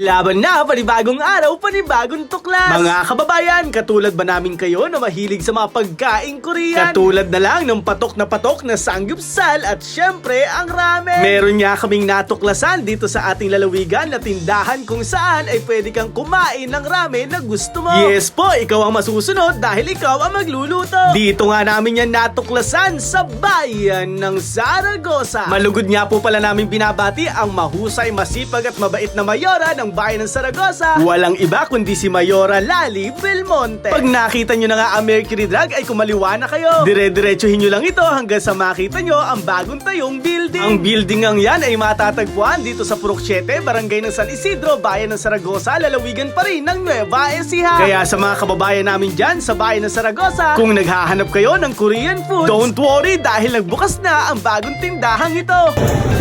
Laban na, panibagong araw, panibagong tuklas! Mga kababayan, katulad ba namin kayo na mahilig sa mga pagkain Korean? Katulad na lang ng patok na patok na sanggupsal at syempre ang ramen. Meron nga kaming natuklasan dito sa ating lalawigan na tindahan kung saan ay pwede kang kumain ng ramen na gusto mo. Yes po, ikaw ang masusunod dahil ikaw ang magluluto. Dito nga namin yan natuklasan sa bayan ng Zaragoza. Malugod nga po pala namin binabati ang mahusay, masipag at mabait na mayora ng bayan ng Zaragoza. Walang iba kundi si Mayora Lali Belmonte. Pag nakita nyo na nga ang Mercury Drug ay kumaliwa na kayo. Dire-diretsuhin nyo lang ito hanggang sa makita nyo ang bagong tayong building. Ang building ang yan ay matatagpuan dito sa Purok 7, Barangay ng San Isidro, bayan ng Zaragoza, lalawigan pa rin ng Nueva Ecija. Kaya sa mga kababayan namin dyan sa bayan ng Zaragoza, kung naghahanap kayo ng Korean food, don't worry dahil nagbukas na ang bagong tindahang ito.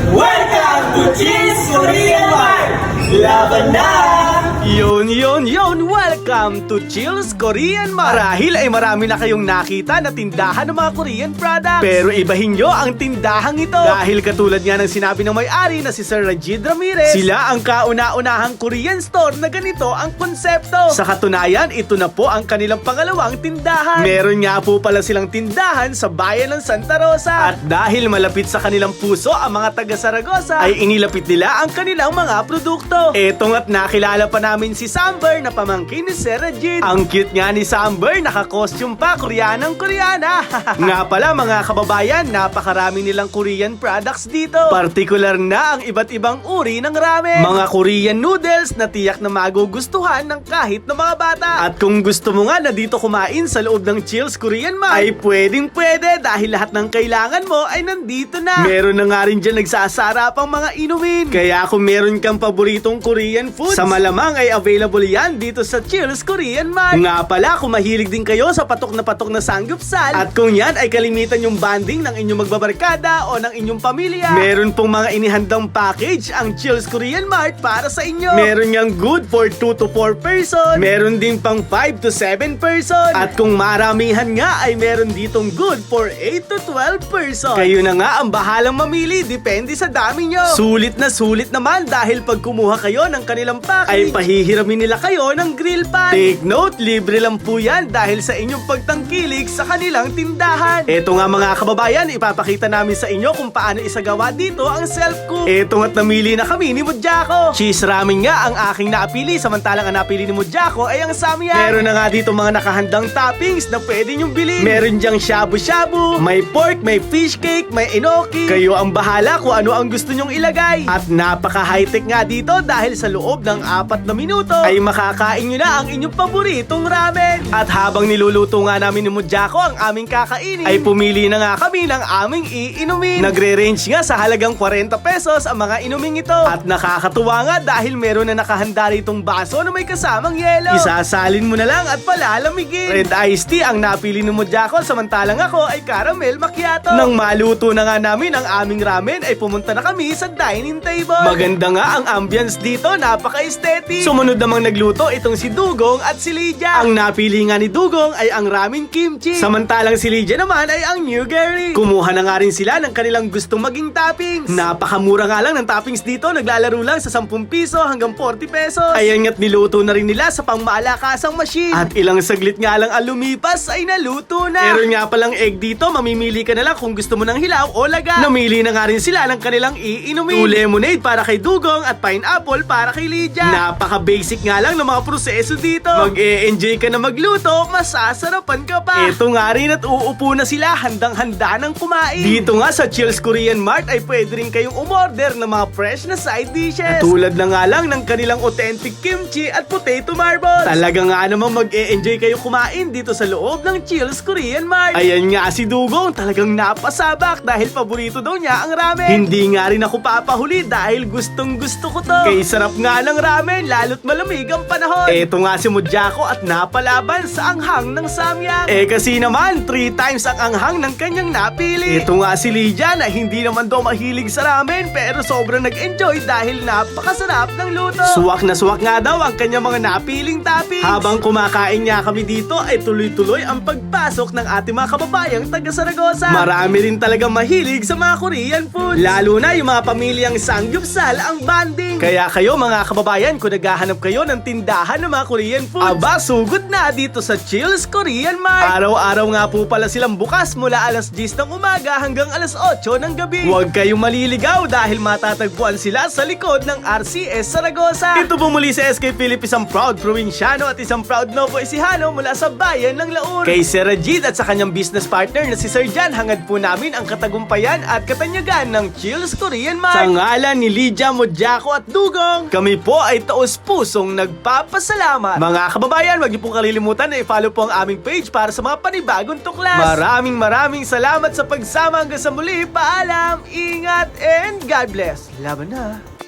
Welcome to Cheese Korean Mart! Laban na! Yun, yun, yun! Welcome to Chill's Korean Mart! Marahil ay marami na kayong nakita na tindahan ng mga Korean products. Pero ibahin nyo ang tindahang ito. Dahil katulad nga ng sinabi ng may-ari na si Sir Rajid Ramirez, sila ang kauna-unahang Korean store na ganito ang konsepto. Sa katunayan, ito na po ang kanilang pangalawang tindahan. Meron nga po pala silang tindahan sa bayan ng Santa Rosa. At dahil malapit sa kanilang puso ang mga taga Saragosa, ay inilapit nila ang kanilang mga produkto. Etong at nakilala pa namin si Samber na pamangkin ni Sir Rajid. Ang cute nga ni Samber, naka-costume pa, Koreanang Koreana. nga pala mga kababayan, napakarami nilang Korean products dito. Partikular na ang iba't ibang uri ng ramen. Mga Korean noodles na tiyak na magugustuhan ng kahit ng mga bata. At kung gusto mo nga na dito kumain sa loob ng Chills Korean Mart, ay pwedeng pwede dahil lahat ng kailangan mo ay nandito na. Meron na nga rin dyan nagsasara pang mga inumin. Kaya kung meron kang paboritong Korean food, sa malamang ay available yan dito sa Chills Korean Mart. Nga pala, kung mahilig din kayo sa patok na patok na sanggupsal, at kung yan ay kalimitan yung banding ng inyong magbabarkada o ng inyong pamilya, meron pong mga inihandang package ang Chills Korean Mart para sa inyo. Meron yang good for 2 to 4 person, meron din pang 5 to 7 person, at kung maramihan nga ay meron ditong good for 8 to 12 person. Kayo na nga ang bahalang mamili, depende sa dami nyo. Sulit na sulit naman dahil pag kumuha kayo ng kanilang package, ay pahihiramin nila kayo ng grill pan. Take note, libre lang po yan dahil sa inyong pagtangkilik sa kanilang tindahan. Eto nga mga kababayan, ipapakita namin sa inyo kung paano isagawa dito ang self-cook. Eto nga't namili na kami ni Mujako. Cheese ramen nga ang aking napili, samantalang ang napili ni Mujako ay ang samyang. Meron na nga dito mga nakahandang toppings na pwede nyong bilhin. Meron diyang shabu-shabu, may pork, may fish cake, may enoki. Kayo ang bahala kung ano ang gusto nyong ilagay. At napaka-high-tech nga dito dahil sa loob ng apat na minuto ay makakain nyo na ang inyong paboritong ramen. At habang niluluto nga namin ni Mujako ang aming kakainin, ay pumili na nga kami ng aming iinumin. Nagre-range nga sa halagang 40 pesos ang mga inuming ito. At nakakatuwa nga dahil meron na nakahanda ritong baso na may kasamang yelo. Isasalin mo na lang at palalamigin. Red iced tea ang napili ni Mujako samantalang ako ay caramel macchiato. Nang maluto na nga namin ang aming ramen ay pumunta na kami sa dining table. Maganda nga ang ambience dito, napaka-aesthetic. Sumunod namang nagluto itong si Dugong at si Lydia. Ang napili nga ni Dugong ay ang ramen kimchi. Samantalang si Lydia naman ay ang new curry. Kumuha na nga rin sila ng kanilang gustong maging toppings. Napakamura nga lang ng toppings dito, naglalaro lang sa 10 piso hanggang 40 pesos. Ayan nga't niluto na rin nila sa pangmalakasang machine. At ilang saglit nga lang ang lumipas ay naluto na. Meron nga palang egg dito, mamimili ka na lang kung gusto mo ng hilaw o laga. Namili na nga rin sila ng kanilang iinumin. Two lemonade para kay Dugong at pineapple para kay Lydia. Napaka-basic nga lang ng mga proseso dito. Mag-e-enjoy ka na magluto, masasarapan ka pa. Ito nga rin at uupo na sila handang-handa ng kumain. Dito nga sa Chills Korean Mart ay pwede rin kayong umorder ng mga fresh na side dishes. Tulad na nga lang ng kanilang authentic kimchi at potato marbles. Talaga nga namang mag-e-enjoy kayo kumain dito sa loob ng Chills Korean Mart. Ayan nga si Dugong, talagang napasabak dahil paborito daw niya ang ramen. Hindi nga rin ako papahuli dahil gustong gusto ko to. Kay sarap nga ng ramen, lalo lalo't malamig ang panahon. Eto nga si Mudyako at napalaban sa anghang ng Samyang. Eh kasi naman, 3 times ang anghang ng kanyang napili. Ito nga si Lydia na hindi naman daw mahilig sa ramen pero sobrang nag-enjoy dahil napakasarap ng luto. Suwak na suwak nga daw ang kanyang mga napiling toppings. Habang kumakain niya kami dito ay tuloy-tuloy ang pagpasok ng ating mga kababayang taga Saragosa. Marami rin talaga mahilig sa mga Korean food. Lalo na yung mga pamilyang sangyupsal ang banding. Kaya kayo mga kababayan, kung naghahanap kayo ng tindahan ng mga Korean food, aba sugod na dito sa Chills Korean Mart. Araw-araw nga po pala silang bukas mula alas 10 ng umaga hanggang alas 8 ng gabi. Huwag kayong maliligaw dahil matatagpuan sila sa likod ng RCS Saragosa. Ito po muli sa SK Philip isang proud probinsyano at isang proud Novo Ecijano mula sa bayan ng Laur. Kay Sir Rajid at sa kanyang business partner na si Sir Jan, hangad po namin ang katagumpayan at katanyagan ng Chills Korean Mart. Sa ngalan ni Lydia Modyako at Dugong, kami po ay taos-pusong nagpapasalamat. Mga kababayan, huwag niyo pong kalilimutan na i-follow po ang aming page para sa mga panibagong tuklas. Maraming maraming salamat sa pagsama hanggang sa muli. Paalam, ingat, and God bless. Laban na.